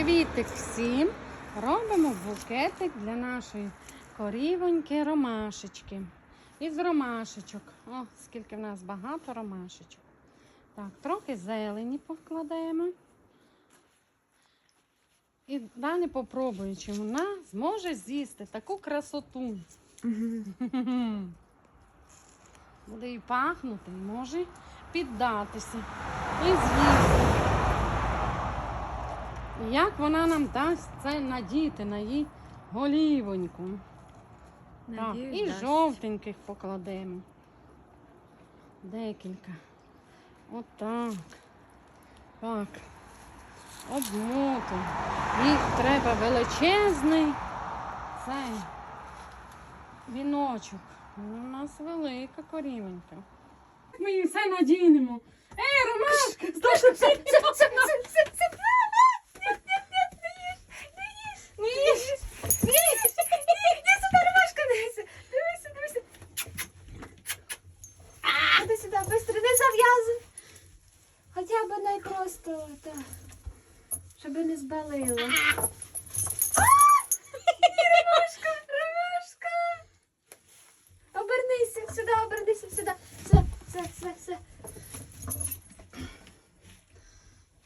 Привітик всім! Робимо букетик для нашої корівоньки ромашечки. Із ромашечок. О, скільки в нас багато ромашечок. Так, трохи зелені покладемо. І далі попробую, чи вона зможе з'їсти таку красоту. Буде і пахнути, і може піддатися. І з'їсти. Як вона нам дасть це надіти на її голівоньку. Так, і дасть. жовтеньких покладемо. Декілька. Отак. Так. Обмотуємо. І треба величезний цей віночок. Ну, У нас велика корівонька. Ми її все надінемо. Ей, Ромашка! Іди сюди, быстро, не зав'язуй. Хоча б не просто. Щоб не збалило. Ромашка, Ромашка. Обернися сюди, обернися сюди. Все, все, все, все.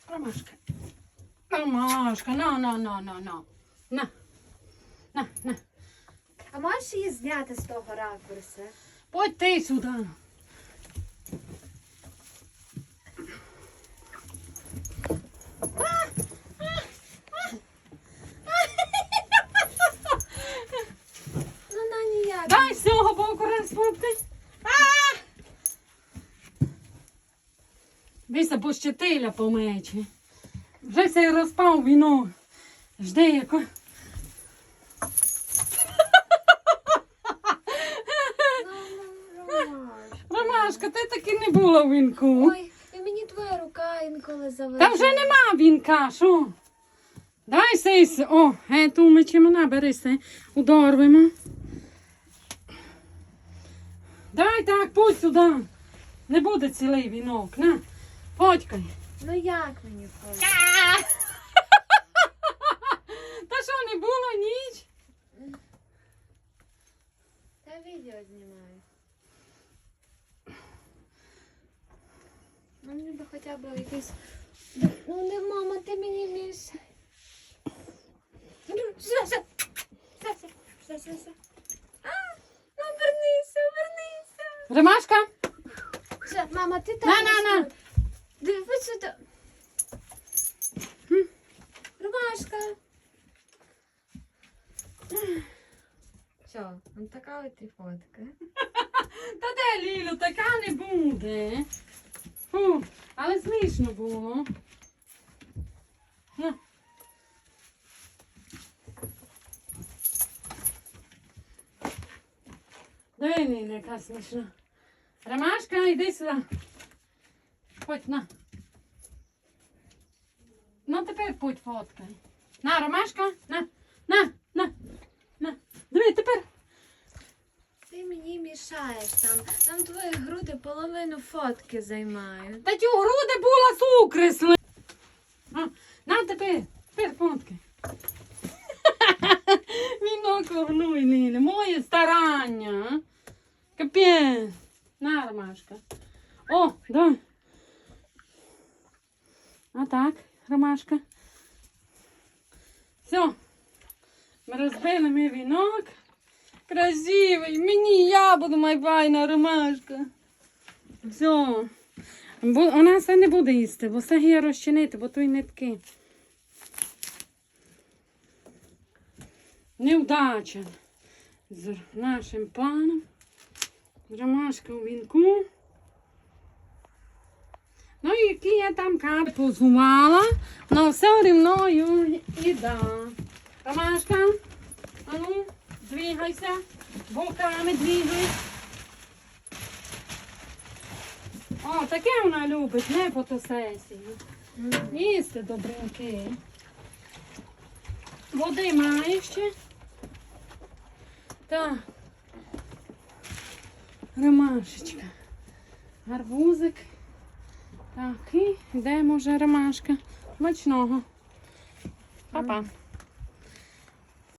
Ромашка. Ромашка, на, на, на, на, на. На. На, на. А можеш її зняти з того ракурсу? Подь ти сюди. Ну, на ніяк. Дай з цього боку розпукти. Вися, бо щетиля помече. Вже все розпав віно. Жди яко. Ромашка. Ти таки не була в вінку. Ой, і мені твоя рука інколи заважає. Та вже нема вінка, що? Дай сись. О, ету мечемо, наберися. Удорвемо. Давай так, путь сюди. Не буде цілий вінок. На, фоткай. Ну як мені хоче? Та що не було ніч? Та відео знімаю. Ну, мені би хоча б якийсь. Ну не мама, ти мені. Ну. Все, все, все, все, все. А, ну вернися. Ромашка? Все, мама, ти там. На, на, на. Дивись сюди. Ромашка. Все, он така от і фотка. Та де Лілю, така не буде. Фу, але смішно було. На. Диви, яка смішна. Ромашка, йди сюди. Ходь, на. Ну, тепер путь фоткай. На, Ромашка, на, на, на, на. Диви, тепер. Ти мені мішаєш там. Там твої груди половину фотки займають. Та ті груди була сукресли. А, на тепер, тепер фотки. Вінок огнуй, Ліля, моє старання. Капець. На, Ромашка. О, давай. А так, Ромашка. Все. Ми розбили мій вінок. Красивий. Мені я буду майбайна Ромашка. Все. Бо вона все не буде їсти, бо все є розчинити, бо то й нитки. Невдача з нашим паном. Ромашка у вінку. Ну, я там капи позувала, але все рівною іда. Ромашка, а ну, двигайся, боками двигай. О, таке вона любить, не фотосесію. Їсти добреньки. Води маєш ще? Так. Ромашечка. Гарбузик. Так, і йдемо вже ромашка. Мачного. Па-па.